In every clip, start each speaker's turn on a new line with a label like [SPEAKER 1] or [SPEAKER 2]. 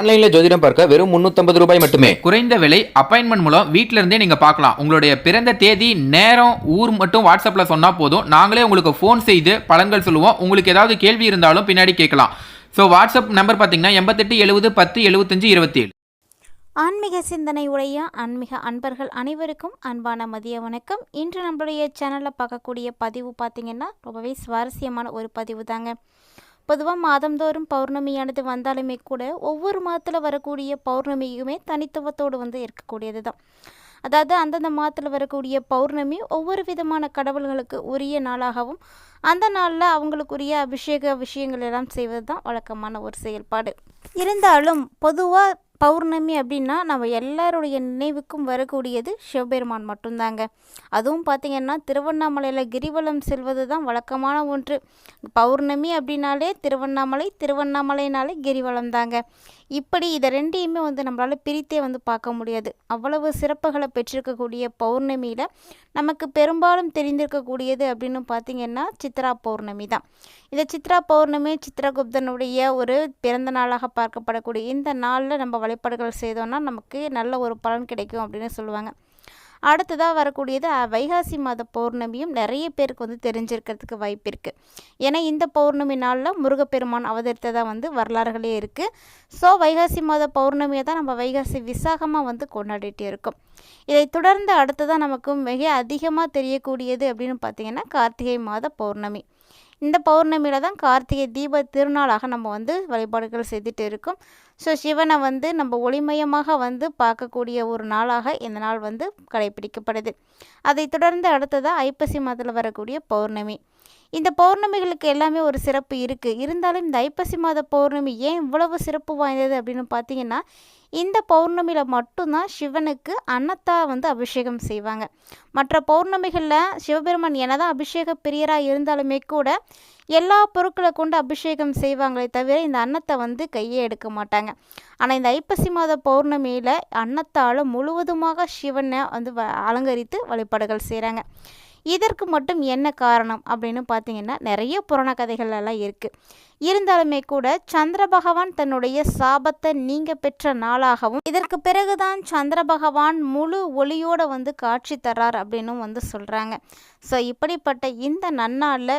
[SPEAKER 1] ஆன்லைன்ல ஜோதிடம் பார்க்க வெறும் 350 ரூபாய் மட்டுமே.
[SPEAKER 2] குறைந்த விலை அப்பாயின்மெண்ட் மூலம் வீட்ல இருந்தே நீங்க பார்க்கலாம். உங்களுடைய பிறந்த தேதி நேரம் ஊர் மட்டும் வாட்ஸ்அப்ல சொன்னா போதும். நாங்களே உங்களுக்கு ஃபோன் செய்து பலன்கள் சொல்லுவோம். உங்களுக்கு ஏதாவது கேள்வி இருந்தாலும் பின்னாடி கேட்கலாம். ஸோ வாட்ஸ்அப் நம்பர் பார்த்தீங்கன்னா எண்பத்தெட்டு எழுபது பத்து எழுபத்தஞ்சு இருபத்தி ஏழு
[SPEAKER 3] ஆன்மீக சிந்தனை உடைய ஆன்மீக அன்பர்கள் அனைவருக்கும் அன்பான மதிய வணக்கம். இன்று நம்மளுடைய சேனலில் பார்க்கக்கூடிய பதிவு பார்த்திங்கன்னா ரொம்பவே சுவாரஸ்யமான ஒரு பதிவு தாங்க பொதுவாக மாதந்தோறும் பௌர்ணமியானது வந்தாலுமே கூட ஒவ்வொரு மாதத்தில் வரக்கூடிய பௌர்ணமியுமே தனித்துவத்தோடு வந்து இருக்கக்கூடியது தான் அதாவது அந்தந்த மாதத்தில் வரக்கூடிய பௌர்ணமி ஒவ்வொரு விதமான கடவுள்களுக்கு உரிய நாளாகவும் அந்த நாளில் அவங்களுக்குரிய அபிஷேக விஷயங்கள் எல்லாம் செய்வது தான் வழக்கமான ஒரு செயல்பாடு. இருந்தாலும் பொதுவாக பௌர்ணமி அப்படின்னா நம்ம எல்லாருடைய நினைவுக்கும் வரக்கூடியது சிவபெருமான் மட்டும்தாங்க. அதுவும் பார்த்திங்கன்னா திருவண்ணாமலையில் கிரிவலம் செல்வது தான் வழக்கமான ஒன்று. பௌர்ணமி அப்படின்னாலே திருவண்ணாமலை திருவண்ணாமலைனாலே கிரிவலம் தாங்க இப்படி இதை ரெண்டையுமே வந்து நம்மளால் பிரித்தே வந்து பார்க்க முடியாது. அவ்வளவு சிறப்புகளை பெற்றிருக்கக்கூடிய பௌர்ணமியில் நமக்கு பெரும்பாலும் தெரிந்திருக்கக்கூடியது அப்படின்னு பார்த்திங்கன்னா சித்ரா பௌர்ணமி தான். இந்த சித்ரா பௌர்ணமி சித்ரகுப்தனுடைய ஒரு பிறந்த நாளாக பார்க்கப்படக்கூடிய இந்த நாளில் நம்ம வழிபாடுகள் செய்தோம்னா நமக்கு நல்ல ஒரு பலன் கிடைக்கும் அப்படின்னு சொல்லுவாங்க. அடுத்ததாக வரக்கூடியது வைகாசி மாத பௌர்ணமியும் நிறைய பேருக்கு வந்து தெரிஞ்சிருக்கிறதுக்கு வாய்ப்பு இருக்குது ஏன்னா இந்த பௌர்ணமி நாளில் முருகப்பெருமான் அவதரித்ததாக வந்து வரலாறுகளே இருக்குது ஸோ வைகாசி மாத பௌர்ணமியை தான் நம்ம வைகாசி விசாகமாக வந்து கொண்டாடிட்டு இருக்கோம். இதை தொடர்ந்து அடுத்ததாக நமக்கு மிக அதிகமாக தெரியக்கூடியது அப்படின்னு பார்த்தீங்கன்னா கார்த்திகை மாத பௌர்ணமி. இந்த பௌர்ணமியில் தான் கார்த்திகை தீப திருநாளாக நம்ம வந்து வழிபாடுகள் செய்துட்டு இருக்கோம். ஸோ சிவனை வந்து நம்ம ஒளிமயமாக வந்து பார்க்கக்கூடிய ஒரு நாளாக இந்த நாள் வந்து கடைபிடிக்கப்படுது. அதைத் தொடர்ந்து அடுத்ததாக ஐப்பசி மாதத்தில் வரக்கூடிய பௌர்ணமி. இந்த பௌர்ணமிகளுக்கு எல்லாமே ஒரு சிறப்பு இருக்குது இருந்தாலும் இந்த ஐப்பசி மாத பௌர்ணமி ஏன் இவ்வளவு சிறப்பு வாய்ந்தது அப்படின்னு பார்த்தீங்கன்னா இந்த பௌர்ணமியில் மட்டும்தான் சிவனுக்கு அன்னத்தா வந்து அபிஷேகம் செய்வாங்க. மற்ற பௌர்ணமிகளில் சிவபெருமான் என்னதான் அபிஷேக பிரியராக இருந்தாலுமே கூட எல்லா பொருட்களை கொண்டு அபிஷேகம் செய்வாங்களே தவிர இந்த அன்னத்தை வந்து கையே எடுக்க மாட்டாங்க. ஆனால் இந்த ஐப்பசி மாத பௌர்ணமியில் அன்னத்தால் முழுவதுமாக சிவனை வந்து வ- அலங்கரித்து வழிபாடுகள் செய்கிறாங்க இதற்கு மட்டும் என்ன காரணம் அப்படின்னு பார்த்தீங்கன்னா நிறைய புராண கதைகள் எல்லாம் இருக்குது இருந்தாலுமே கூட சந்திர பகவான் தன்னுடைய சாபத்தை நீங்க பெற்ற நாளாகவும் இதற்கு பிறகுதான் சந்திர பகவான் முழு ஒளியோட வந்து காட்சி தர்றார் அப்படின்னும் வந்து சொல்கிறாங்க ஸோ இப்படிப்பட்ட இந்த நன்னாளில்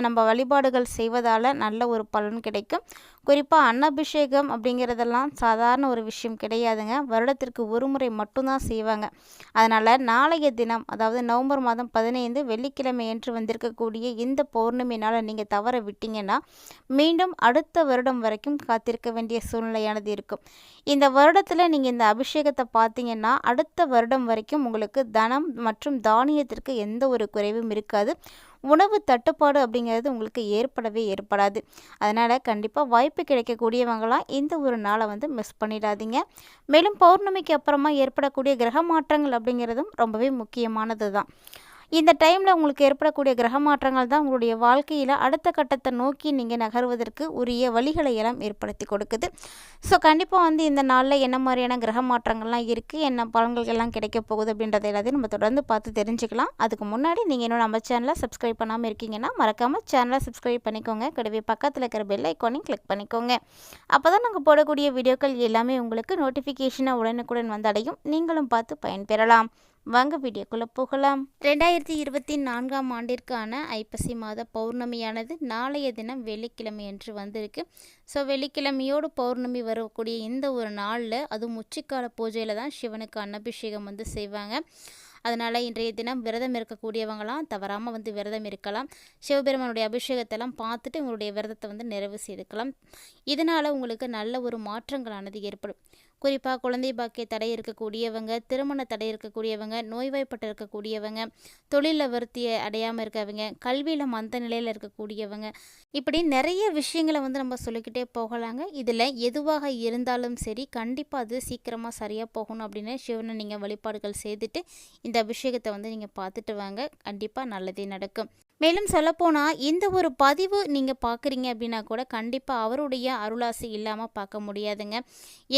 [SPEAKER 3] நம்ம வழிபாடுகள் செய்வதால் நல்ல ஒரு பலன் கிடைக்கும். குறிப்பாக அன்னபிஷேகம் அப்படிங்கிறதெல்லாம் சாதாரண ஒரு விஷயம் கிடையாதுங்க. வருடத்திற்கு ஒரு முறை மட்டும்தான் செய்வாங்க. அதனால் நாளைய தினம் அதாவது நவம்பர் மாதம் பதினைந்து வெள்ளிக்கிழமை என்று வந்திருக்கக்கூடிய இந்த பௌர்ணமி நாளை நீங்கள் தவற விட்டீங்கன்னா மீண்டும் அடுத்த வருடம் வரைக்கும் காத்திருக்க வேண்டிய சூழ்நிலையானது இருக்கும். இந்த வருடத்தில் நீங்கள் இந்த அபிஷேகத்தை பார்த்தீங்கன்னா அடுத்த வருடம் வரைக்கும் உங்களுக்கு தனம் மற்றும் தானியத்திற்கு எந்த ஒரு குறைவும் இருக்காது. உணவு தட்டுப்பாடு அப்படிங்கிறது உங்களுக்கு ஏற்படவே ஏற்படாது. அதனால் கண்டிப்பாக வாய்ப்பு கிடைக்கக்கூடியவங்களாம் இந்த ஒரு நாளை வந்து மிஸ் பண்ணிடாதீங்க. மேலும் பௌர்ணமிக்கு அப்புறமா ஏற்படக்கூடிய கிரக மாற்றங்கள் அப்படிங்கிறதும் ரொம்பவே முக்கியமானது தான் இந்த டைமில் உங்களுக்கு ஏற்படக்கூடிய கிரக மாற்றங்கள் தான் உங்களுடைய வாழ்க்கையில் அடுத்த கட்டத்தை நோக்கி நீங்கள் நகர்வதற்கு உரிய வழிகளை எல்லாம் ஏற்படுத்தி கொடுக்குது. ஸோ கண்டிப்பாக வந்து இந்த நாளில் என்ன மாதிரியான கிரக மாற்றங்கள்லாம் இருக்குது என்ன பலன்கள் எல்லாம் கிடைக்க போகுது அப்படின்றத எல்லாத்தையும் நம்ம தொடர்ந்து பார்த்து தெரிஞ்சுக்கலாம். அதுக்கு முன்னாடி நீங்கள் இன்னும் நம்ம சேனலை சப்ஸ்கிரைப் பண்ணாமல் இருக்கீங்கன்னா மறக்காமல் சேனலை சப்ஸ்கிரைப் பண்ணிக்கோங்க. கூடவே பக்கத்தில் இருக்கிற பெல் ஐக்கானையும் கிளிக் பண்ணிக்கோங்க. அப்போ தான் நாங்கள் போடக்கூடிய வீடியோக்கள் எல்லாமே உங்களுக்கு நோட்டிஃபிகேஷனாக உடனுக்குடன் வந்தடையும் நீங்களும் பார்த்து பயன்பெறலாம். வாங்க வீடியோக்குள்ளே போகலாம். ரெண்டாயிரத்தி இருபத்தி நான்காம் ஆண்டிற்கான ஐப்பசி மாத பௌர்ணமியானது நாளைய தினம் வெள்ளிக்கிழமை என்று வந்திருக்கு. ஸோ வெள்ளிக்கிழமையோடு பௌர்ணமி வரக்கூடிய இந்த ஒரு நாளில் அதுவும் உச்சிக்கால பூஜையில் தான் சிவனுக்கு அன்னபிஷேகம் வந்து செய்வாங்க. அதனால் இன்றைய தினம் விரதம் இருக்கக்கூடியவங்களாம் தவறாமல் வந்து விரதம் இருக்கலாம். சிவபெருமானுடைய அபிஷேகத்தெல்லாம் பார்த்துட்டு உங்களுடைய விரதத்தை வந்து நிறைவு செய்துக்கலாம். இதனால் உங்களுக்கு நல்ல ஒரு மாற்றங்களானது ஏற்படும். குறிப்பாக குழந்தை பாக்கிய தடை இருக்கக்கூடியவங்க திருமண தடை இருக்கக்கூடியவங்க நோய்வாய்ப்பட்டு இருக்கக்கூடியவங்க தொழிலில் வருத்தியை அடையாமல் இருக்கவங்க கல்வியில் மந்த நிலையில் இருக்கக்கூடியவங்க இப்படி நிறைய விஷயங்களை வந்து நம்ம சொல்லிக்கிட்டே போகலாங்க. இதில் எதுவாக இருந்தாலும் சரி கண்டிப்பாக அது சீக்கிரமாக சரியாக போகணும் அப்படின்னு சிவனை நீங்கள் வழிபாடுகள் செய்துட்டு இந்த அபிஷேகத்தை வந்து நீங்கள் பார்த்துட்டு வாங்க. கண்டிப்பாக நல்லதே நடக்கும். மேலும் சொல்லப்போனால் இந்த ஒரு பதிவு நீங்கள் பார்க்குறீங்க அப்படின்னா கூட கண்டிப்பாக அவருடைய அருளாசி இல்லாமல் பார்க்க முடியாதுங்க.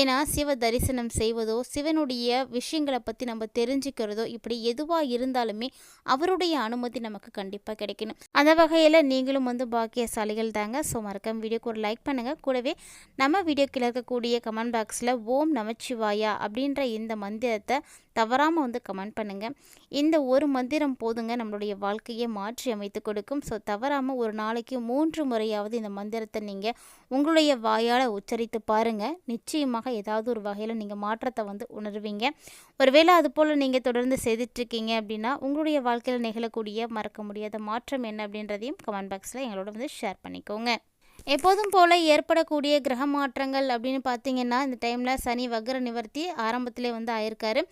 [SPEAKER 3] ஏன்னா சிவ தரிசனம் செய்வதோ சிவனுடைய விஷயங்களை பற்றி நம்ம தெரிஞ்சுக்கிறதோ இப்படி எதுவாக இருந்தாலுமே அவருடைய அனுமதி நமக்கு கண்டிப்பாக கிடைக்கணும். அந்த வகையில் நீங்களும் வந்து பாக்கியசாலிகள் தாங்க. ஸோ மறக்காம வீடியோக்கு ஒரு லைக் பண்ணுங்கள் கூடவே நம்ம வீடியோக்கில் இருக்கக்கூடிய கமெண்ட் பாக்ஸில் ஓம் நமச்சிவாயா அப்படின்ற இந்த மந்திரத்தை தவறாமல் வந்து கமெண்ட் பண்ணுங்கள் இந்த ஒரு மந்திரம் போதுங்க நம்மளுடைய வாழ்க்கையை மாற்றி அமைத்து கொடுக்கும். ஸோ தவறாமல் ஒரு நாளைக்கு மூன்று முறையாவது இந்த மந்திரத்தை நீங்கள் உங்களுடைய வாயால் உச்சரித்து பாருங்கள் நிச்சயமாக ஏதாவது ஒரு வகையில் நீங்கள் மாற்றத்தை வந்து உணர்வீங்க. ஒருவேளை அது போல் நீங்கள் தொடர்ந்து செய்துட்ருக்கீங்க அப்படின்னா உங்களுடைய வாழ்க்கையில் நிகழக்கூடிய மறக்க முடியாத மாற்றம் என்ன அப்படின்றதையும் கமெண்ட் பாக்ஸில் எங்களோட வந்து ஷேர் பண்ணிக்கோங்க. எப்போதும் போல் ஏற்படக்கூடிய கிரக மாற்றங்கள் அப்படின்னு பார்த்தீங்கன்னா இந்த டைமில் சனி வக்ர நிவர்த்தி ஆரம்பத்திலே வந்து ஆயிருக்காரு.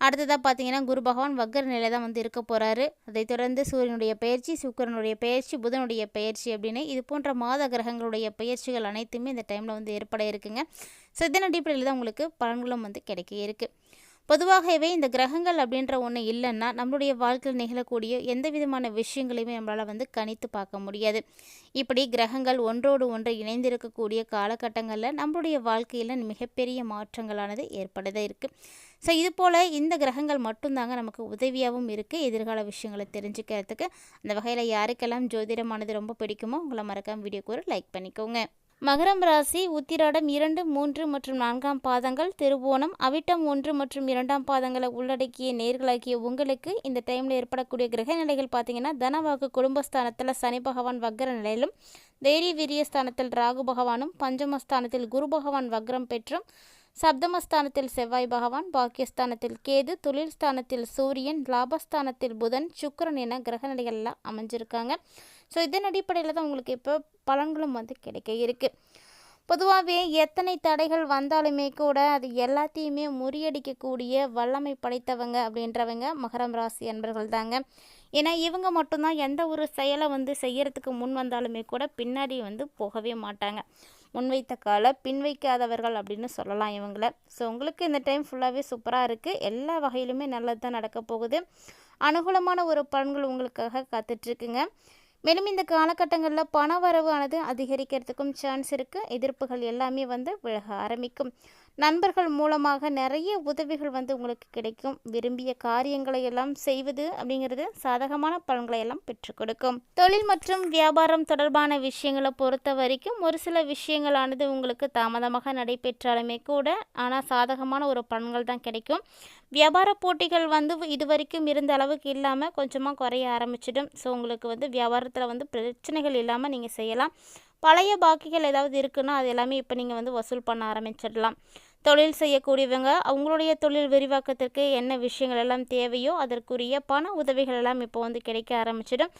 [SPEAKER 3] அடுத்ததாக பார்த்தீங்கன்னா குரு பகவான் வக்கர நிலை தான் வந்து இருக்க போகிறாரு அதைத் தொடர்ந்து சூரியனுடைய பயிற்சி சுக்கரனுடைய பயிற்சி புதனுடைய பயிற்சி அப்படின்னு இது போன்ற மாத கிரகங்களுடைய பயிற்சிகள் அனைத்துமே இந்த டைமில் வந்து ஏற்பட இருக்குங்க. ஸோ இதன் அடிப்படையில் தான் உங்களுக்கு பலன்களும் வந்து கிடைக்க இருக்குது பொதுவாகவே இந்த கிரகங்கள் அப்படின்ற ஒன்று இல்லைன்னா நம்மளுடைய வாழ்க்கையில் நிகழக்கூடிய எந்த விதமான விஷயங்களையுமே நம்மளால் வந்து கணித்து பார்க்க முடியாது. இப்படி கிரகங்கள் ஒன்றோடு ஒன்று இணைந்திருக்கக்கூடிய காலகட்டங்களில் நம்மளுடைய வாழ்க்கையில் மிகப்பெரிய மாற்றங்களானது ஏற்படுதே இருக்குது ஸோ இது போல் இந்த கிரகங்கள் மட்டும்தாங்க நமக்கு உதவியாகவும் இருக்குது எதிர்கால விஷயங்களை தெரிஞ்சுக்கிறதுக்கு. அந்த வகையில் யாருக்கெல்லாம் ஜோதிடமானது ரொம்ப பிடிக்குமோ உங்களை மறக்காம வீடியோக்கு ஒரு லைக் பண்ணிக்கோங்க. மகரம் ராசி உத்திராடம் இரண்டு மூன்று மற்றும் நான்காம் பாதங்கள். திருவோணம் அவிட்டம் ஒன்று மற்றும் இரண்டாம் பாதங்களை உள்ளடக்கிய நேர்களாகிய உங்களுக்கு இந்த டைமில் ஏற்படக்கூடிய கிரக நிலைகள் பார்த்தீங்கன்னா தனவாக்கு குடும்பஸ்தானத்தில் சனி பகவான் வக்ர நிலையிலும் தைரிய வீரியஸ்தானத்தில் ராகு பகவானும் பஞ்சமஸ்தானத்தில் குரு பகவான் வக்ரம் பெற்றும் சப்தமஸ்தானத்தில் செவ்வாய் பகவான் பாக்கியஸ்தானத்தில் கேது தொழில் ஸ்தானத்தில் சூரியன் லாபஸ்தானத்தில் புதன் சுக்கரன் என கிரக நிலைகள்லாம் அமைஞ்சிருக்காங்க. ஸோ இதன் அடிப்படையில் தான் உங்களுக்கு இப்போ பலன்களும் வந்து கிடைக்க இருக்குது பொதுவாகவே எத்தனை தடைகள் வந்தாலுமே கூட அது எல்லாத்தையுமே முறியடிக்கக்கூடிய வல்லமை படைத்தவங்க அப்படின்றவங்க மகரம் ராசி அன்பர்கள் தாங்க. ஏன்னா இவங்க மட்டும்தான் எந்த ஒரு செயலை வந்து செய்யறதுக்கு முன் வந்தாலுமே கூட பின்னாடி வந்து போகவே மாட்டாங்க. முன்வைத்த கால பின் வைக்காதவர்கள் அப்படின்னு சொல்லலாம் இவங்கள. ஸோ உங்களுக்கு இந்த டைம் ஃபுல்லாகவே சூப்பராக இருக்குது எல்லா வகையிலுமே நல்லது தான் நடக்க போகுது. அனுகூலமான ஒரு பலன்கள் உங்களுக்காக காத்துட்ருக்குங்க. மேலும் இந்த காலகட்டங்களில் பண வரவு ஆனது அதிகரிக்கிறதுக்கும் சான்ஸ் இருக்குது எதிர்ப்புகள் எல்லாமே வந்து விலக ஆரம்பிக்கும். நண்பர்கள் மூலமாக நிறைய உதவிகள் வந்து உங்களுக்கு கிடைக்கும். விரும்பிய காரியங்களை எல்லாம் செய்வது அப்படிங்கிறது சாதகமான பலன்களை எல்லாம் பெற்றுக் கொடுக்கும். தொழில் மற்றும் வியாபாரம் தொடர்பான விஷயங்களை பொறுத்த வரைக்கும் ஒரு சில விஷயங்களானது உங்களுக்கு தாமதமாக நடைபெற்றாலுமே கூட ஆனால் சாதகமான ஒரு பலன்கள் தான் கிடைக்கும். வியாபார போட்டிகள் வந்து இது வரைக்கும் இருந்த அளவுக்கு இல்லாமல் கொஞ்சமாக குறைய ஆரம்பிச்சிடும். ஸோ உங்களுக்கு வந்து வியாபாரத்தில் வந்து பிரச்சனைகள் இல்லாமல் நீங்கள் செய்யலாம். பழைய பாக்கிகள் ஏதாவது இருக்குன்னா அது எல்லாமே இப்போ நீங்கள் வந்து வசூல் பண்ண ஆரம்பிச்சிடலாம். தொழில் செய்யக்கூடியவங்க அவங்களுடைய தொழில் விரிவாக்கத்திற்கு என்ன விஷயங்கள் எல்லாம் தேவையோ அதற்குரிய பண உதவிகள் எல்லாம் இப்போ வந்து கிடைக்க ஆரம்பிச்சிடும்.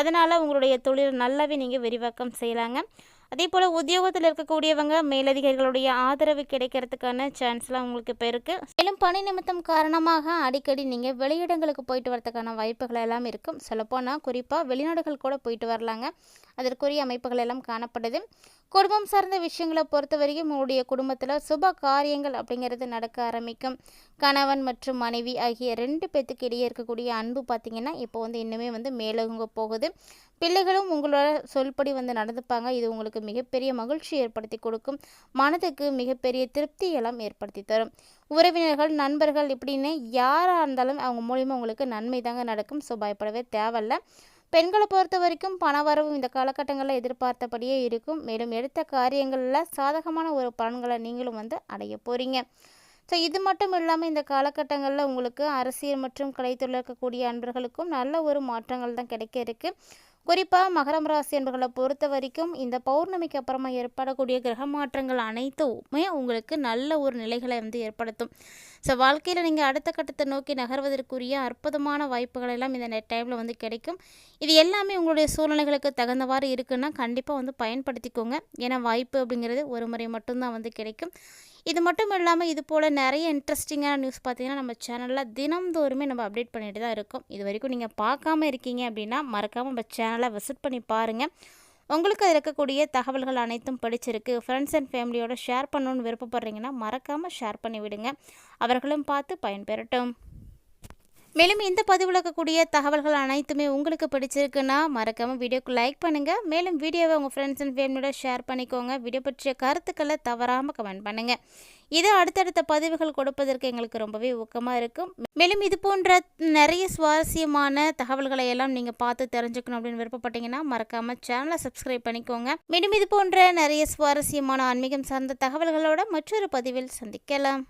[SPEAKER 3] அதனால் உங்களுடைய தொழில் நல்லாவே நீங்கள் விரிவாக்கம் செய்யலாங்க. அதே போல் உத்தியோகத்தில் இருக்கக்கூடியவங்க மேலதிகாரிகளுடைய ஆதரவு கிடைக்கிறதுக்கான சான்ஸ்லாம் உங்களுக்கு இப்போ இருக்குது மேலும் பணி நிமித்தம் காரணமாக அடிக்கடி நீங்கள் வெளியிடங்களுக்கு போயிட்டு வரதுக்கான வாய்ப்புகள் எல்லாம் இருக்கும். சொல்லப்போனால் குறிப்பாக வெளிநாடுகள் கூட போயிட்டு வரலாங்க. அதற்குரிய அமைப்புகள் எல்லாம் காணப்படுது. குடும்பம் சார்ந்த விஷயங்களை பொறுத்த வரைக்கும் உங்களுடைய குடும்பத்தில் சுப காரியங்கள் அப்படிங்கிறது நடக்க ஆரம்பிக்கும். கணவன் மற்றும் மனைவி ஆகிய ரெண்டு பேத்துக்கு இடையே இருக்கக்கூடிய அன்பு பார்த்திங்கன்னா இப்போ வந்து இன்னுமே வந்து மேலோங்க போகுது. பிள்ளைகளும் உங்களோட சொல்படி வந்து நடந்துப்பாங்க. இது உங்களுக்கு மிகப்பெரிய மகிழ்ச்சி ஏற்படுத்தி கொடுக்கும். மனதுக்கு மிகப்பெரிய திருப்தி எல்லாம் ஏற்படுத்தி தரும். உறவினர்கள் நண்பர்கள் இப்படின்னு யாராக இருந்தாலும் அவங்க மூலியமாக உங்களுக்கு நன்மை தாங்க நடக்கும். ஸோ பயப்படவே தேவையில்ல. பெண்களை பொறுத்த வரைக்கும் பணவரவு இந்த காலகட்டங்களில் எதிர்பார்த்தபடியே இருக்கும். மேலும் எடுத்த காரியங்களில் சாதகமான ஒரு பலன்களை நீங்களும் வந்து அடைய போகிறீங்க ஸோ இது மட்டும் இல்லாமல் இந்த காலகட்டங்களில் உங்களுக்கு அரசியல் மற்றும் கலைத்துறையில் இருக்கக்கூடிய அன்பர்களுக்கும் நல்ல ஒரு மாற்றங்கள் தான் கிடைக்க இருக்குது குறிப்பாக மகரம் ராசி என்பர்களை பொறுத்த வரைக்கும் இந்த பௌர்ணமிக்கு அப்புறமா ஏற்படக்கூடிய கிரக மாற்றங்கள் அனைத்துமே உங்களுக்கு நல்ல ஒரு நிலைகளை வந்து ஏற்படுத்தும். ஸோ வாழ்க்கையில் நீங்கள் அடுத்த கட்டத்தை நோக்கி நகர்வதற்குரிய அற்புதமான வாய்ப்புகள் எல்லாம் இந்த டைமில் வந்து கிடைக்கும். இது எல்லாமே உங்களுடைய சூழ்நிலைகளுக்கு தகுந்தவாறு இருக்குன்னா கண்டிப்பாக வந்து பயன்படுத்திக்கோங்க. ஏன்னா வாய்ப்பு அப்படிங்கிறது ஒரு முறை மட்டும்தான் வந்து கிடைக்கும். இது மட்டும் இல்லாமல் இது போல் நிறைய இன்ட்ரெஸ்டிங்கான நியூஸ் பார்த்தீங்கன்னா நம்ம சேனலில் தினம்தோறுமே நம்ம அப்டேட் பண்ணிட்டு தான் இருக்கோம். இது வரைக்கும் நீங்கள் பார்க்காம இருக்கீங்க அப்படின்னா மறக்காமல் நம்ம சேனலை விசிட் பண்ணி பாருங்கள் உங்களுக்கு அதில் இருக்கக்கூடிய தகவல்கள் அனைத்தும் படிச்சிருக்கு. ஃப்ரெண்ட்ஸ் அண்ட் ஃபேமிலியோட ஷேர் பண்ணணுன்னு விருப்பப்படுறீங்கன்னா மறக்காமல் ஷேர் பண்ணி விடுங்க. அவர்களும் பார்த்து பயன்பெறட்டும். மேலும் இந்த பதிவில் இருக்கக்கூடிய தகவல்கள் அனைத்துமே உங்களுக்கு பிடிச்சிருக்குன்னா மறக்காமல் வீடியோக்கு லைக் பண்ணுங்கள் மேலும் வீடியோவை உங்கள் ஃப்ரெண்ட்ஸ் அண்ட் ஃபேமிலியோட ஷேர் பண்ணிக்கோங்க. வீடியோ பற்றிய கருத்துக்களை தவறாமல் கமெண்ட் பண்ணுங்கள் இது அடுத்தடுத்த பதிவுகள் கொடுப்பதற்கு எங்களுக்கு ரொம்பவே ஊக்கமாக இருக்கும். மேலும் இது போன்ற நிறைய சுவாரஸ்யமான தகவல்களை எல்லாம் நீங்கள் பார்த்து தெரிஞ்சுக்கணும் அப்படின்னு விருப்பப்பட்டீங்கன்னா மறக்காமல் சேனலை சப்ஸ்கிரைப் பண்ணிக்கோங்க. மேலும் இது போன்ற நிறைய சுவாரஸ்யமான ஆன்மீகம் சார்ந்த தகவல்களோட மற்றொரு பதிவில் சந்திக்கலாம்.